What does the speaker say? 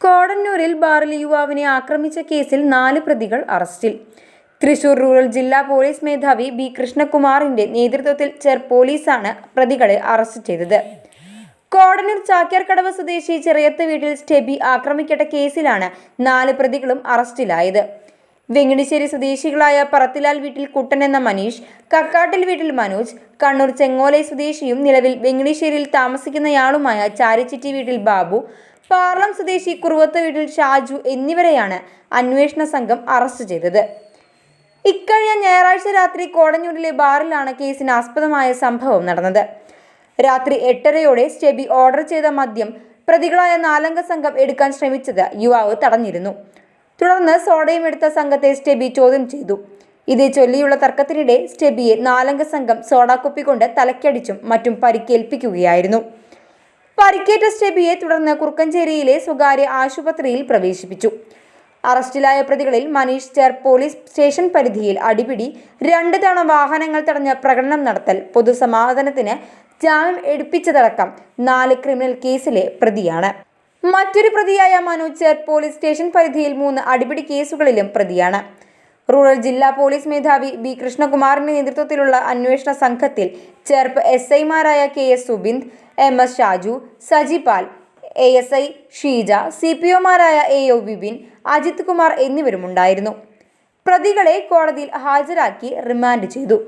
കോടന്നൂരിൽ ബാറിൽ യുവാവിനെ ആക്രമിച്ച കേസിൽ നാല് പ്രതികൾ അറസ്റ്റിൽ. തൃശൂർ റൂറൽ ജില്ലാ പോലീസ് മേധാവി ബി കൃഷ്ണകുമാറിന്റെ നേതൃത്വത്തിൽ ചെർ പോലീസാണ് പ്രതികളെ അറസ്റ്റ് ചെയ്തത്. കോടന്നൂർ ചാക്യാർകടവ് സ്വദേശി ചെറിയത്ത് വീട്ടിൽ സ്റ്റെബി ആക്രമിക്കട്ട കേസിലാണ് നാല് പ്രതികളും അറസ്റ്റിലായത്. വെങ്ങണിശ്ശേരി സ്വദേശികളായ പറത്തിലാൽ വീട്ടിൽ കുട്ടൻ എന്ന മനീഷ് കക്കാട്ടിൽ വീട്ടിൽ മനോജ് കണ്ണൂർ ചെങ്ങോലൈ സ്വദേശിയും നിലവിൽ വെങ്ങണിശ്ശേരിയിൽ താമസിക്കുന്നയാളുമായ ചാരിച്ചിറ്റി വീട്ടിൽ ബാബു പാർലം സ്വദേശി കുറുവത്ത് വീട്ടിൽ ഷാജു എന്നിവരെയാണ് അന്വേഷണ സംഘം അറസ്റ്റ് ചെയ്തത്. ഇക്കഴിഞ്ഞ ഞായറാഴ്ച രാത്രി കോടഞ്ഞൂരിലെ ബാറിലാണ് കേസിന് ആസ്പദമായ സംഭവം നടന്നത്. രാത്രി എട്ടരയോടെ സ്റ്റെബി ഓർഡർ ചെയ്ത മദ്യം പ്രതികളായ നാലംഗ സംഘം എടുക്കാൻ ശ്രമിച്ചത് യുവാവ് തടഞ്ഞിരുന്നു. തുടർന്ന് സോഡയും എടുത്ത സംഘത്തെ സ്റ്റെബി ചോദ്യം ചെയ്തു. ഇതേ ചൊല്ലിയുള്ള തർക്കത്തിനിടെ സ്റ്റെബിയെ നാലംഗ സംഘം സോഡാക്കുപ്പി കൊണ്ട് തലക്കടിച്ചും മറ്റും പരിക്കേൽപ്പിക്കുകയായിരുന്നു. പരിക്കേറ്റ സ്റ്റെബിയെ തുടർന്ന് കുറുക്കഞ്ചേരിയിലെ സ്വകാര്യ ആശുപത്രിയിൽ പ്രവേശിപ്പിച്ചു. അറസ്റ്റിലായ പ്രതികളിൽ മനീഷ് ചേർ പോലീസ് സ്റ്റേഷൻ പരിധിയിൽ അടിപിടി രണ്ട് തവണ വാഹനങ്ങൾ തടഞ്ഞ പ്രകടനം നടത്തൽ പൊതുസമാധാനത്തിന് ജാമ്യം എടുപ്പിച്ചതടക്കം നാല് ക്രിമിനൽ കേസിലെ പ്രതിയാണ്. മറ്റൊരു പ്രതിയായ മനോജ് ചേർ പോലീസ് സ്റ്റേഷൻ പരിധിയിൽ മൂന്ന് അടിപിടി കേസുകളിലും പ്രതിയാണ്. റൂറൽ ജില്ലാ പോലീസ് മേധാവി ബി കൃഷ്ണകുമാറിന്റെ നേതൃത്വത്തിലുള്ള അന്വേഷണ സംഘത്തിൽ ചേർപ്പ് എസ് ഐമാരായ K S Subind M S Shaju Sajipal A S I Sheeja C P ഒമാരായ A O Bibin Ajith Kumar എന്നിവരുമുണ്ടായിരുന്നു. പ്രതികളെ കോടതിയിൽ ഹാജരാക്കി റിമാൻഡ് ചെയ്തു.